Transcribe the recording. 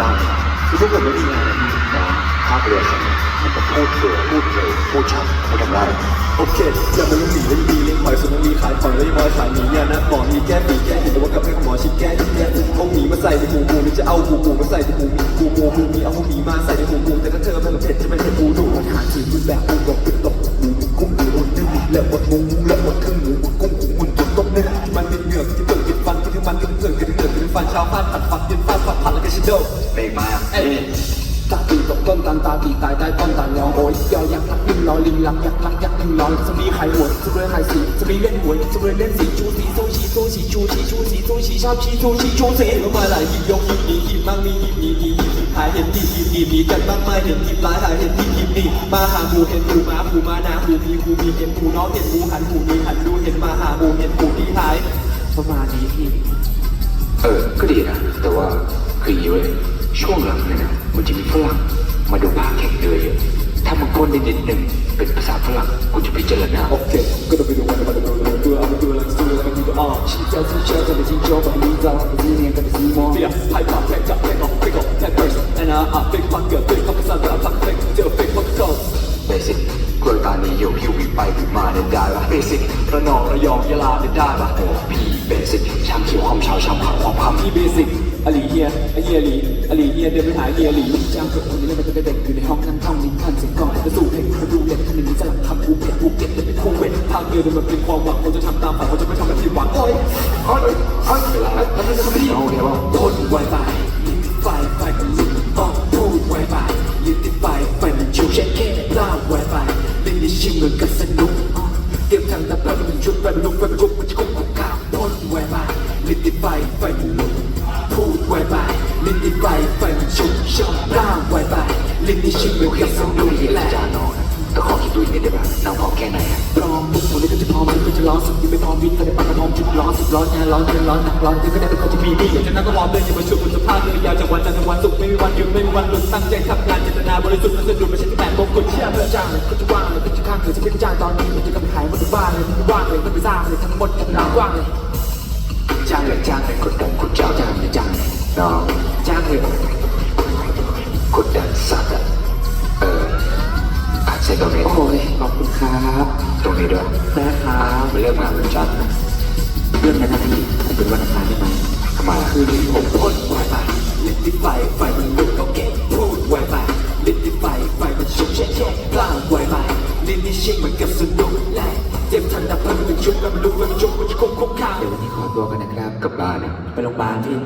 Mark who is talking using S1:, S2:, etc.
S1: จ้างคือพวกผมไม่มีงานนะภาคเรือคันนี้มันจะพูดเร็วพูดเร็วพูดชัดไม่ทำไร
S2: โอเคอย่ามาเลี้ยงหมีเลี้ยงดีเลี้ยงหอยส่วนน้องมีขายหอยแล้วยังมอยขายหมีเนี่ยนะหมอมีแก้ปีแก้หินแต่ว่ากับให้หมอชิดแก้ที่แก้เอาหมีมาใส่ในหูกูนี่จะเอาหูกูมาใส่ในหูกูกูกูมีเอาหมีมาใส่ในหูกูแต่ถ้าเธอไมันเผ็ดจะไม่เผ็ดกูดูอาหารจีนรูปแบบกูบอกเป็นตกหมูกุ้งหมูอุ่นนึ่งและหมดมุ้งและหมดครึ่งหมูกุ้งหมูอุ่นจนต้มเนึ่งที่มันมี ดกินฟันที่ถึงมันกินเกิดกินเกิดกินฟันเช้าฟาดผัดฝักย็นฟาดผัดผัดแล้วก็ชิโด
S1: เบรกมา
S2: เอ้ยตาตีตกต้นตาลตาตีตายใต้ต้นตาลยองโอยยอยักษ์รักลิงลอยลิงรักยักษ์รักยักษ์ลิงลอยจะมีใครหวยจะมีใครสีจะมีเล่นหวยจะมีเล่นสีชูสีโซชีโซชีชูชีชูสีโซชีชอบชีชูชีชูสีมาหลายหยิบยกหยิบดีหยิบมั่งมีหยิบดีดีหยิบหายเห็นดีหยิบดีมีกันบ้างไหมเห็นหยิบหลายหายเห็นดีหยิบดีมาหาหมูเห็นหมูมาหมูมานาหมูมีหมูมีเห็นหมูน้องเห็นหมูหันหมูมีหันดูเห็นมาหาหมูเห็นหมูที่หาย ประมาณนี้พี่
S1: เออ ก็ดีนะ แต่ว่าคืออย่างนี้เว้ยช่วงหลังเนี่ยนะมันจะมีฝรั่งมาดูภาคแข่งเรือเยอะถ้ามันก้นได้นิดหนึ่งเป็นภาษาฝรั่งกูจะพิจารณา
S2: โอเคก็ต้องไปดูวันวันดูดูดูเอาไปดูแล้วดูแล้วดูอะชิเจ้าชิเจ้าจะไปชิเจ้าไปดูจ้าไปดูเนี่ยก็ไปซีมองเบียร์ไพ่ปากแข่งจับแข่งออกไปก่อนแข่งเฟิร์สแอนนาอะเป็นฟังเกิด กก
S1: ล้วยตานีโยกฮิววิไปวิมาเนี่ยได้ปะเบสิกระนองระยองยะลาเนี่ยได้ปะโอ้พี่เบสิกชามเขียวความเช้าชามขาวความคำ
S2: ที่เบสิกอลีเฮียอเฮียลีอลีเฮียเดินไปหาเฮียลีจ้างเกิดคนนี้แล้วมันจะเป็นเด็กอยู่ในห้องนั่งท่องลิ้นพันเสียงก่อนจะสู้เพลงมาดูเล่นคันนี้จะหลังคำกูเผ็ดกูเก็บเลยเป็นคงเว้นทางเดินมันเป็นความหวังคนจะทำตามฝันคนจะไม่ทำแบบที่หวังโอ้ย
S1: เฮ้ยเฮ้ยเวลาแล้วมันจะไม่ดีเอเดี๋ยว
S2: นชุดไฟมันลุกไฟมันลุกมันจะคงของก้าวทนไวไปลิ้นติไฟไฟมันลุกพูดไวไปลิ้นติไฟไฟมันชุบชอบร่าไวไปลิ้นดิชิมเหมื
S1: โอ
S2: อน
S1: เค
S2: กับส
S1: ต้อง
S2: นุ
S1: ดู
S2: ก
S1: เฮีย
S2: แหละ
S1: จานอนแต่ขอคิดดูอีกนิดเด้ปะน้องพอแค่ไหน
S2: พร้อมบุกคนนี้ก็จะพร้อมันก็จะร้อนสุดยังไม่พร้อมจุดร้อนสุด ร้อนงานร้อนเงินร้อนหนักร้อนยังก็ได้เป็นคนที่มีดีอยากจะนั่งก็ร้อนเลยอย่ามาชวนคนสภาพเลยยาวจากวันจันทร์ถึงวันศุกร์ไม่มีวันหยุดไม่มีวันหลุดตั้งใจทำงานเจตนาบริสุทธิ์และสะดุดไม่ใช่ที่แปดมงกุฎเชื่อเพื่อจ้างเลยก็จะว่างเลยก็จะข้างเธอจะเป็นจ้างตอนนี้มันจะกำลังขายหมดทุกบ้านเลยกว่างเลยก็ไปสร้างเลยทั้งหมดกับน้ำกว้างเลย
S1: จ้างเลยจ้างเลยกดดันกดเจ้าจ้างเลยจ้างเลยน้อง
S2: จ้างเลย
S1: กดดันสัตว์อะเอออาจใช้ตรงนี้
S2: โอ้ยขอบคุณครับ
S1: ตรงนี้ด้วย
S2: นะครับ
S1: มันเริ่มงานวันจันทร์นะ
S2: เรื่องนั้นนะพี่ผมเป็นวันอังคารได้ไหม
S1: ทำไมอะ
S2: คือที่ผมพ่นไวไปลิดที่ไฟไฟมันลุกก็เก็บพูดไวไปลิดที่ไฟไฟมันชุบแช่แช่กล้าไวไปลิ้นที่ชิงเหมือนกับสนุกแหละเจ็บทันดับเพลิงมันชุบแล้วมันลุกมันชุบมันจะคงคงข้าวเดี๋ยววันนี้ขอตัวกันนะครับ
S1: กลับบ้านนะ
S2: ไปโรงพยาบาลพี่